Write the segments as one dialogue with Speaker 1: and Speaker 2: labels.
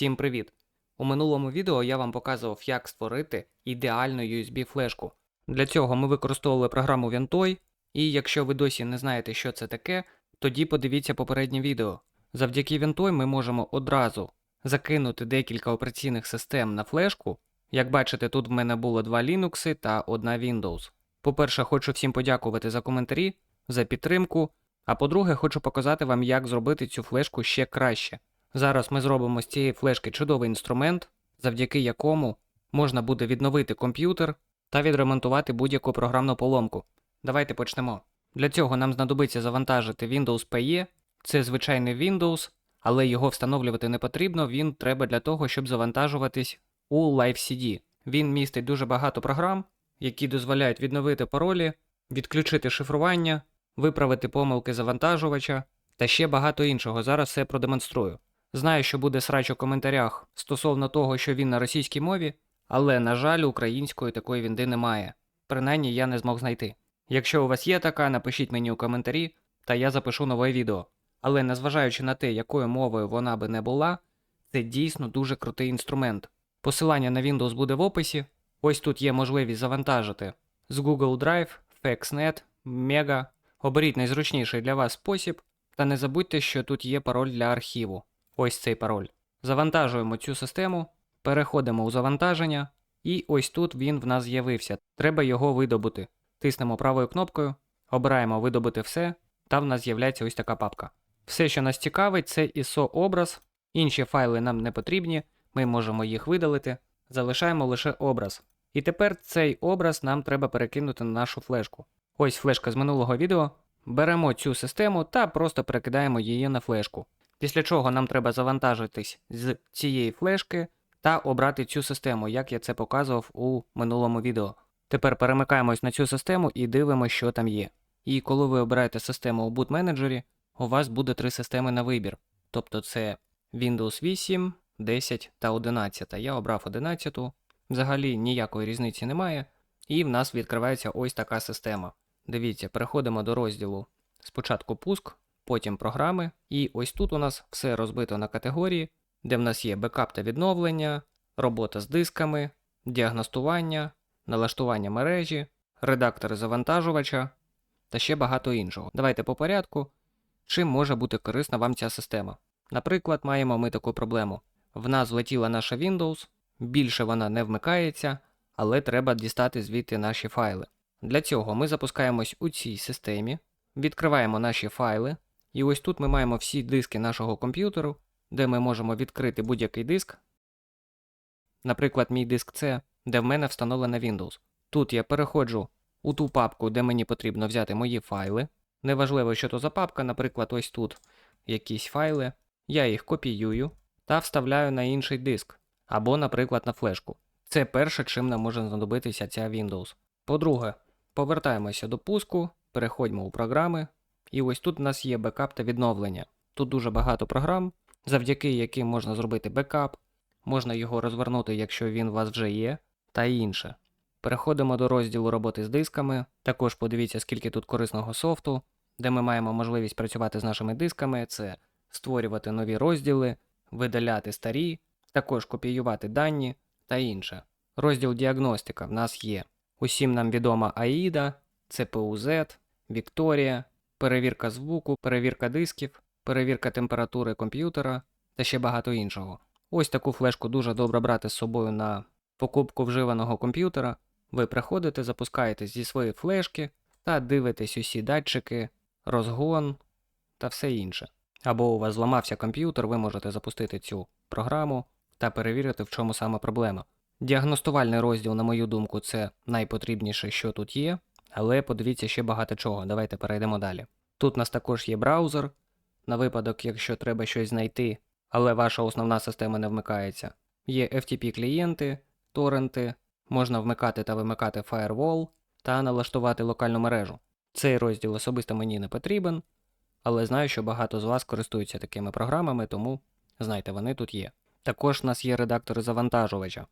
Speaker 1: Всім привіт! У минулому відео я вам показував, як створити ідеальну USB-флешку. Для цього ми використовували програму Ventoy, і якщо ви досі не знаєте, що це таке, тоді подивіться попереднє відео. Завдяки Ventoy ми можемо одразу закинути декілька операційних систем на флешку. Як бачите, тут в мене було два Linux та одна Windows. По-перше, хочу всім подякувати за коментарі, за підтримку. А по-друге, хочу показати вам, як зробити цю флешку ще краще. Зараз ми зробимо з цієї флешки чудовий інструмент, завдяки якому можна буде відновити комп'ютер та відремонтувати будь-яку програмну поломку. Давайте почнемо. Для цього нам знадобиться завантажити Windows PE. Це звичайний Windows, але його встановлювати не потрібно, він треба для того, щоб завантажуватись у LiveCD. Він містить дуже багато програм, які дозволяють відновити паролі, відключити шифрування, виправити помилки завантажувача та ще багато іншого. Зараз все продемонструю. Знаю, що буде срач у коментарях стосовно того, що він на російській мові, але, на жаль, української такої вінди немає. Принаймні я не змог знайти. Якщо у вас є така, напишіть мені у коментарі, та я запишу нове відео. Але незважаючи на те, якою мовою вона би не була, це дійсно дуже крутий інструмент. Посилання на Windows буде в описі. Ось тут є можливість завантажити з Google Drive, FaxNet, Mega. Оберіть найзручніший для вас спосіб, та не забудьте, що тут є пароль для архіву. Ось цей пароль. Завантажуємо цю систему, переходимо у завантаження, і ось тут він в нас з'явився. Треба його видобути. Тиснемо правою кнопкою, обираємо видобути все, та в нас з'являється ось така папка. Все, що нас цікавить, це ISO образ. Інші файли нам не потрібні, ми можемо їх видалити, залишаємо лише образ. І тепер цей образ нам треба перекинути на нашу флешку. Ось флешка з минулого відео. Беремо цю систему та просто перекидаємо її на флешку. Після чого нам треба завантажитись з цієї флешки та обрати цю систему, як я це показував у минулому відео. Тепер перемикаємось на цю систему і дивимося, що там є. І коли ви обираєте систему у boot менеджері, у вас буде три системи на вибір. Тобто це Windows 8, 10 та 11. Я обрав 11. Взагалі ніякої різниці немає. І в нас відкривається ось така система. Дивіться, переходимо до розділу спочатку пуск, потім програми, і ось тут у нас все розбито на категорії, де в нас є бекап та відновлення, робота з дисками, діагностування, налаштування мережі, редактори завантажувача та ще багато іншого. Давайте по порядку, чим може бути корисна вам ця система. Наприклад, маємо ми таку проблему. В нас влетіла наша Windows, більше вона не вмикається, але треба дістати звідти наші файли. Для цього ми запускаємось у цій системі, відкриваємо наші файли, і ось тут ми маємо всі диски нашого комп'ютеру, де ми можемо відкрити будь-який диск. Наприклад, мій диск C, де в мене встановлена Windows. Тут я переходжу у ту папку, де мені потрібно взяти мої файли. Неважливо, що то за папка, наприклад, ось тут якісь файли. Я їх копіюю та вставляю на інший диск, або, наприклад, на флешку. Це перше, чим нам може знадобитися ця Windows. По-друге, повертаємося до пуску, переходьмо у програми, і ось тут у нас є бекап та відновлення. Тут дуже багато програм, завдяки яким можна зробити бекап, можна його розвернути, якщо він у вас вже є, та інше. Переходимо до розділу роботи з дисками. Також подивіться, скільки тут корисного софту, де ми маємо можливість працювати з нашими дисками, це створювати нові розділи, видаляти старі, також копіювати дані та інше. Розділ діагностика в нас є. Усім нам відома AIDA, CPU-Z, Victoria, перевірка звуку, перевірка дисків, перевірка температури комп'ютера та ще багато іншого. Ось таку флешку дуже добре брати з собою на покупку вживаного комп'ютера. Ви приходите, запускаєте зі своєї флешки та дивитесь усі датчики, розгон та все інше. Або у вас зламався комп'ютер, ви можете запустити цю програму та перевірити, в чому саме проблема. Діагностувальний розділ, на мою думку, це найпотрібніше, що тут є, але подивіться ще багато чого. Давайте перейдемо далі. Тут у нас також є браузер, на випадок, якщо треба щось знайти, але ваша основна система не вмикається. Є FTP клієнти, торренти, можна вмикати та вимикати Firewall та налаштувати локальну мережу. Цей розділ особисто мені не потрібен, але знаю, що багато з вас користуються такими програмами, тому знайте, вони тут є. Також у нас є редактори завантажувача.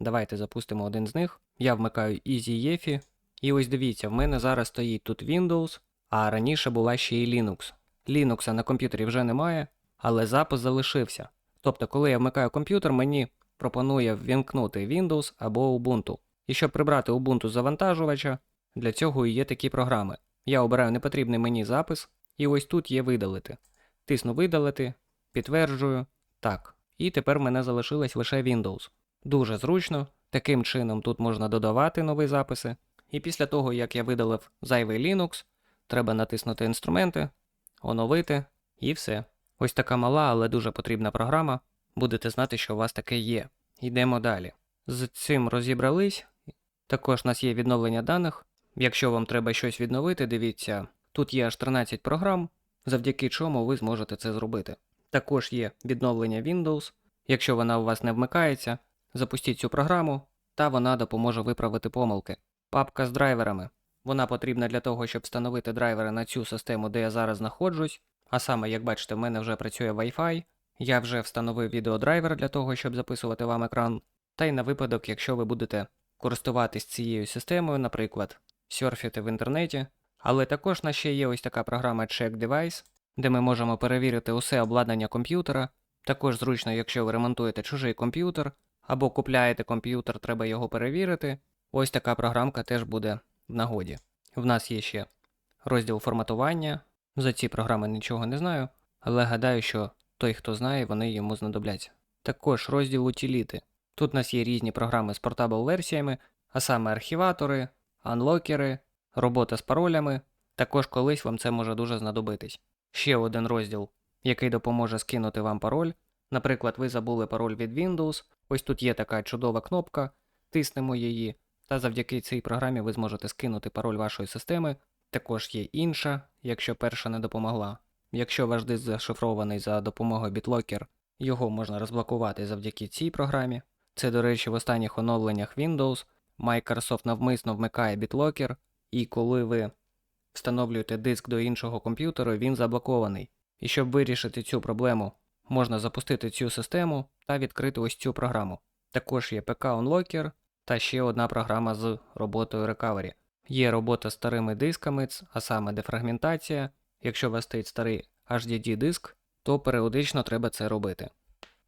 Speaker 1: Давайте запустимо один з них. Я вмикаю EasyEFI. І ось дивіться, в мене зараз стоїть тут Windows, а раніше була ще й Linux. Linux на комп'ютері вже немає, але запис залишився. Тобто, коли я вмикаю комп'ютер, мені пропонує ввімкнути Windows або Ubuntu. І щоб прибрати Ubuntu з завантажувача, для цього і є такі програми. Я обираю непотрібний мені запис, і ось тут є видалити. Тисну видалити, підтверджую. Так. І тепер в мене залишилось лише Windows. Дуже зручно. Таким чином тут можна додавати нові записи. І після того, як я видалив зайвий Linux, треба натиснути інструменти, оновити і все. Ось така мала, але дуже потрібна програма. Будете знати, що у вас таке є. Йдемо далі. З цим розібрались. Також у нас є відновлення даних. Якщо вам треба щось відновити, дивіться, тут є аж 13 програм, завдяки чому ви зможете це зробити. Також є відновлення Windows. Якщо вона у вас не вмикається, запустіть цю програму, та вона допоможе виправити помилки. Папка з драйверами. Вона потрібна для того, щоб встановити драйвери на цю систему, де я зараз знаходжусь. А саме, як бачите, в мене вже працює Wi-Fi. Я вже встановив відеодрайвер для того, щоб записувати вам екран. Та й на випадок, якщо ви будете користуватись цією системою, наприклад, серфіти в інтернеті. Але також в нас ще є ось така програма Check Device, де ми можемо перевірити усе обладнання комп'ютера. Також зручно, якщо ви ремонтуєте чужий комп'ютер або купляєте комп'ютер, треба його перевірити. Ось така програмка теж буде в нагоді. В нас є ще розділ форматування. За ці програми нічого не знаю, але гадаю, що той, хто знає, вони йому знадобляться. Також розділ утиліти. Тут у нас є різні програми з портабл версіями, а саме архіватори, анлокери, робота з паролями. Також колись вам це може дуже знадобитись. Ще один розділ, який допоможе скинути вам пароль. Наприклад, ви забули пароль від Windows. Ось тут є така чудова кнопка, тиснемо її, та завдяки цій програмі ви зможете скинути пароль вашої системи. Також є інша, якщо перша не допомогла. Якщо ваш диск зашифрований за допомогою BitLocker, його можна розблокувати завдяки цій програмі. Це, до речі, в останніх оновленнях Windows Microsoft навмисно вмикає BitLocker, і коли ви встановлюєте диск до іншого комп'ютера, він заблокований. І щоб вирішити цю проблему, можна запустити цю систему та відкрити ось цю програму. Також є PK Unlocker та ще одна програма з роботою Recovery. Є робота з старими дисками, а саме дефрагментація. Якщо у вас стоїть старий HDD диск, то періодично треба це робити.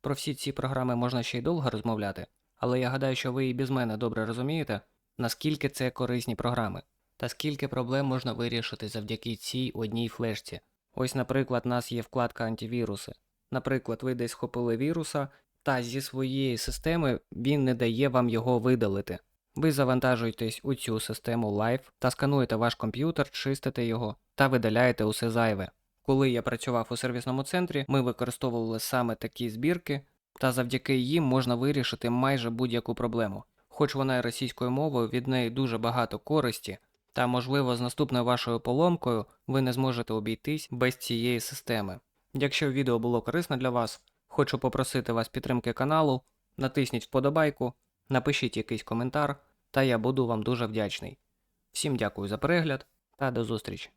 Speaker 1: Про всі ці програми можна ще й довго розмовляти, але я гадаю, що ви і без мене добре розумієте, наскільки це корисні програми, та скільки проблем можна вирішити завдяки цій одній флешці. Ось, наприклад, у нас є вкладка антивіруси. Наприклад, ви десь схопили віруса, та зі своєї системи він не дає вам його видалити. Ви завантажуєтесь у цю систему Live та скануєте ваш комп'ютер, чистите його та видаляєте усе зайве. Коли я працював у сервісному центрі, ми використовували саме такі збірки, та завдяки їм можна вирішити майже будь-яку проблему. Хоч вона і російською мовою, від неї дуже багато користі, та можливо з наступною вашою поломкою ви не зможете обійтись без цієї системи. Якщо відео було корисно для вас, хочу попросити вас підтримки каналу, натисніть вподобайку, напишіть якийсь коментар, та я буду вам дуже вдячний. Всім дякую за перегляд та до зустрічі!